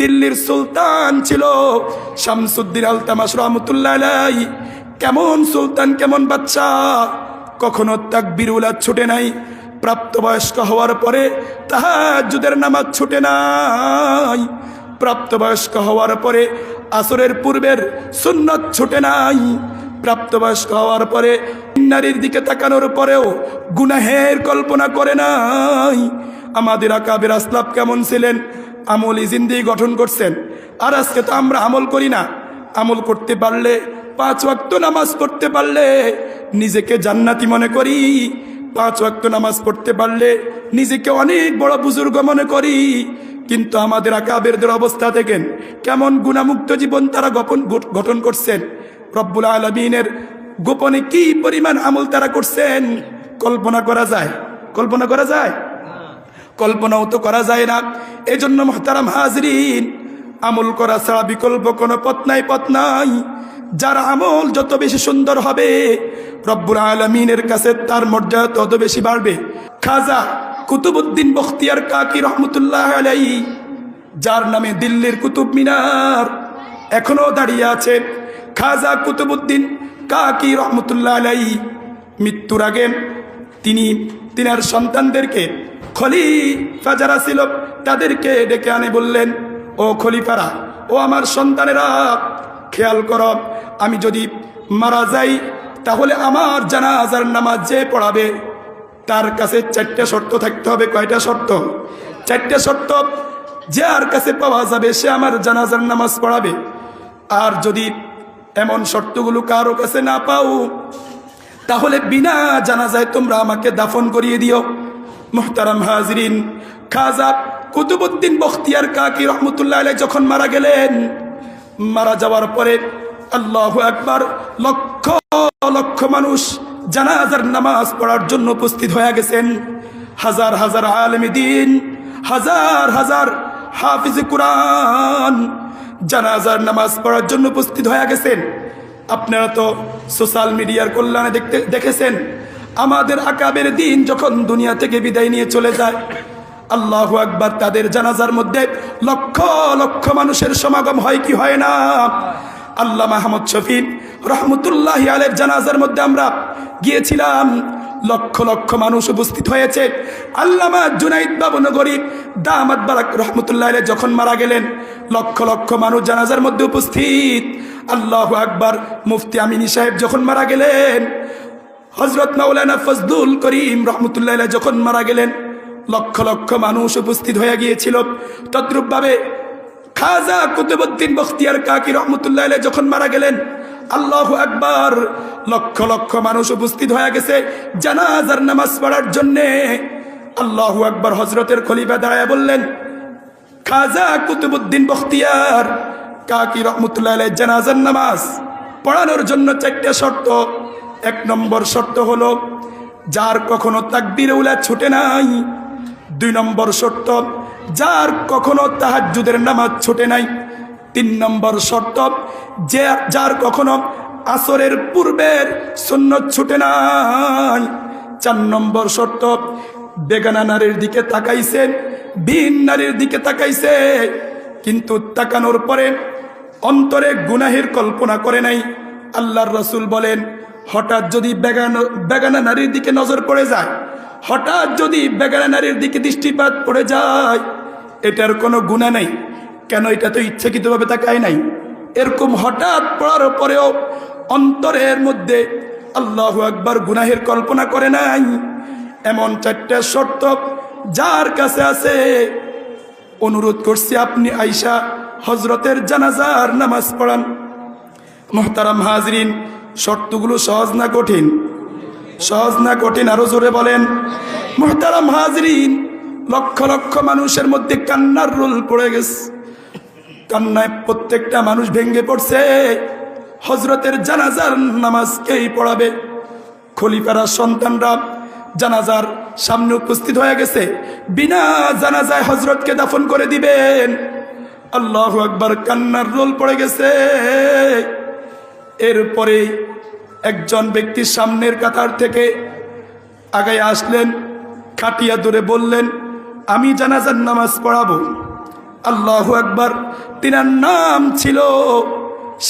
দিল্লির সুলতান ছিল শামসুদ্দিন আলতামাস রহমতুল্লাহ কেমন সুলতান, কেমন বাচ্চা কখনো তাকবিরুলা ছুটে নাই। প্রাপ্তবয়স্ক হওয়ার পরে তাহাজুদের নামাজ ছুটে নাই। প্রাপ্তবয়স্ক হওয়ার পরে আসরের পূর্বের সুন্নত ছুটে নাই। প্রাপ্তবয়স্ক হওয়ার পরে নারীর দিকে তাকানোর পরেও গুনাহের কল্পনা করে নাই। আমাদের আকাবের আসলাপ কেমন ছিলেন? আমল ইজিন্দি গঠন করছেন। আর আজকে তো আমরা আমল করি না। আমল করতে পারলে, পাঁচ ওয়াক্ত নামাজ পড়তে পারলে নিজেকে জান্নাতি মনে করি। পাঁচ ওয়াক্ত নামাজ পড়তে পারলে নিজেকে অনেক বড় বুজুর্গ মনে করি। কিন্তু আমাদের আকাবেরদের অবস্থা দেখেন, কেমন গুণামুক্ত জীবন তারা গোপন গঠন করছেন। রব্বুল আলমিনের গোপনে কি পরিমাণ আমল তারা করছেন, কল্পনা করা যায়? কল্পনা করা যায়? কল্পনাও তো করা যায় না। এই জন্য মহতারাম হাজরিন, আমল করা ছাড়া বিকল্প কোনো পথ নাই পথ নাই। যার আমল যত বেশি সুন্দর হবে, রব্বুল আলমিনের কাছে তার মর্যাদা তত বেশি বাড়বে। খাজা কুতুবুদ্দিন বখতিয়ার কাকি রহমতুল্লাহ আলাই যার নামে দিল্লির কুতুব মিনার এখনও দাঁড়িয়ে আছে। খাজা কুতুবুদ্দিন কাকি রহমতুল্লাহ আলাই মৃত্যুর আগে তিনি তিনার সন্তানদেরকে খলিফা যারা ছিল, তাদেরকে ডেকে আনে বললেন, ও খলিফারা, ও আমার সন্তানেরা, খেয়াল কর, আমি যদি মারা যাই, তাহলে আমার জানাজার নামাজ যে পড়াবে, তার কাছে চারটে শর্ত থাকতে হবে। কয়টা শর্ত? চারটে শর্ত, যার কাছে পাওয়া যাবে, সে আমার জানাজার নামাজ পড়াবে। আর যদি এমন শর্তগুলো কারও কাছে না পাও, তাহলে বিনা জানাজায় তোমরা আমাকে দাফন করিয়ে দিও। মোহতারাম হাজরিন খাজা কুতুবুদ্দিন বখতিয়ার কাকি রহমতুল্লাহ আলাই যখন মারা গেলেন, মারা যাওয়ার পরে আল্লাহ একবার লক্ষ লক্ষ মানুষ জানাজার নামাজ পড়ার জন্য উপস্থিত হয়ে গেছেন। হাজার হাজার আলমী দিন, হাজার হাজার হাফিজ কোরআন জানাজার নামাজ পড়ার জন্য উপস্থিত হয়ে গেছেন। আপনারা তো সোশ্যাল মিডিয়ার কল্যাণে দেখতে দেখেছেন আমাদের আকাবের দিন যখন দুনিয়া থেকে বিদায় নিয়ে চলে যায়, আল্লাহ আকবার তাদের জানাজার মধ্যে লক্ষ লক্ষ মানুষের সমাগম হয় কি হয় না? আল্লাহ মাহমদ শফিক রহমতুল্লাহ আলের জানাজার মধ্যে আমরা গিয়েছিলাম, লক্ষ লক্ষ মানুষ উপস্থিত হয়েছে। আল্লামা জুনাইদ বাবু নগরী দামাত বারাক রহমতুল্লাহ আলে যখন মারা গেলেন, লক্ষ লক্ষ মানুষ জানাজার মধ্যে উপস্থিত। আল্লাহ আকবার মুফতি আমিনী সাহেব যখন মারা গেলেন হজরত মাওলানা ফজদুল করিম রহমতুল্লাহ যখন মারা গেলেন, লক্ষ লক্ষ মানুষ উপস্থিত হয়ে গিয়েছিল। তদ্রুপভাবে খাজা কুতুবুদ্দিন বখতিয়ার কাকি রহমতুল্লাহ যখন মারা গেলেন, আল্লাহ আকবার, লক্ষ লক্ষ মানুষ উপস্থিত হয়ে গেছে জানাজার নামাজ পড়ার জন্যে। আল্লাহ আকবার হজরতের খলিফা দাঁড়ায় বললেন, খাজা কুতুবুদ্দিন বখতিয়ার কাকি রহমতুল্লাহ জানাজার নামাজ পড়ানোর জন্য চারটে শর্ত। এক নম্বর শর্ত হলো, যার কখনো তাকবির উলা ছুটে নাই। দুই নম্বর শর্ত, যার কখনো তাহাজুদের নামাজ ছুটে নাই। তিন নম্বর শর্ত, যে যার কখনো আসরের পূর্বের সুন্নত ছুটে নাই। চার নম্বর শর্ত, বেগানা নারীর দিকে তাকাইছে, ভিন নারীর দিকে তাকাইছে, কিন্তু তাকানোর পরে অন্তরে গুনাহের কল্পনা করে নাই। আল্লাহর রসুল বলেন হঠাৎ যদি বেগানো বেগানা নারীর দিকে নজর পড়ে যায়, হঠাৎ যদি বেগানা নারীর দিকে দৃষ্টিপাত পড়ে যায়, এটার কোনো গুণা নেই। কেন এটা তো ইচ্ছাকৃতভাবে তাকায় নাই? এরকম হঠাৎ পড়ার পরেও অন্তরের মধ্যে আল্লাহ একবার গুনাহের কল্পনা করে নাই। এমন চারটা শর্ত যার কাছে আছে। অনুরোধ করছি আপনি আইসা হজরতের জানাজার নামাজ পড়ান। মোহতারাম হাজরিন শর্তগুলো সহজ না কঠিন? সহজ না কঠিন আরও জোরে বলেন। মোহতারাম হাজরিন, লক্ষ লক্ষ মানুষের মধ্যে কান্নার রোল পড়ে গেছে। কান্নায় প্রত্যেকটা মানুষ ভেঙ্গে পড়ছে। হজরতের জানাজার নামাজকেই পড়াবে? খলিফারা, সন্তানরা জানাজার সামনে উপস্থিত হয়ে গেছে। বিনা জানাজায় হজরতকে দাফন করে দিবেন। আল্লাহ একবার কান্নার রোল পড়ে গেছে। এরপরে একজন ব্যক্তির সামনের কাতার থেকে আগায় আসলেন, খাটিয়া দূরে বললেন, আমি জানাজার নামাজ পড়াবো। আল্লাহু আকবার, তিনার নাম ছিল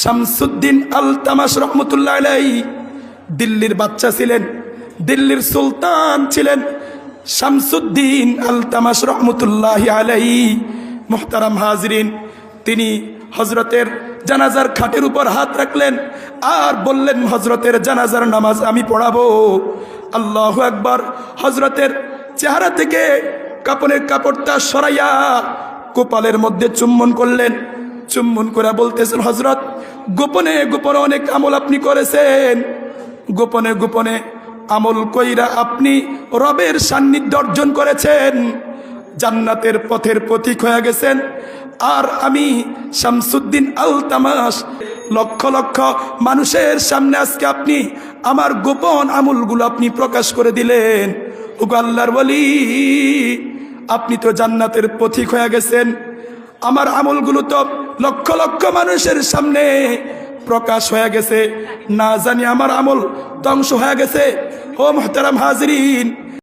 শামসুদ্দিন আল তামাস রহমতুল্লাহ আলাই দিল্লির বাচ্চা ছিলেন, দিল্লির সুলতান ছিলেন শামসুদ্দিন আল তামাস রহমতুল্লাহ আলাই মোহতারাম হাজরিন। তিনি হজরতের জানাজার খাটের উপর হাত রাখলেন আর বললেন হজরতের জানাজার নামাজ আমি পড়াবো। আল্লাহ একবার হজরতের চেহারা থেকে কাপড়ের কাপড়টা সরাইয়া কোপালের মধ্যে চুম্বন করলেন। চুম্বন করে বলতেছেন হজরত গোপনে গোপনে অনেক আমল আপনি করেছেন। গোপনে গোপনে আমল কইরা আপনি রবের সান্নিধ্য অর্জন করেছেন। জান্নাতের পথের প্রতীক হয়ে গেছেন। আর আমি শামসুদ্দিন আল তামাস লক্ষ লক্ষ মানুষের সামনে আজকে আপনি আমার গোপন আমলগুলো আপনি প্রকাশ করে দিলেন। ওগো আল্লাহর বলি আপনি তো জান্নাতের পথিক হয়ে গেছেন। আমার আমলগুলো তো লক্ষ লক্ষ মানুষের সামনে প্রকাশ হয়ে গেছে। না জানি আমার আমল ধ্বংস হয়ে গেছে। ও মোহতারাম হাজরিন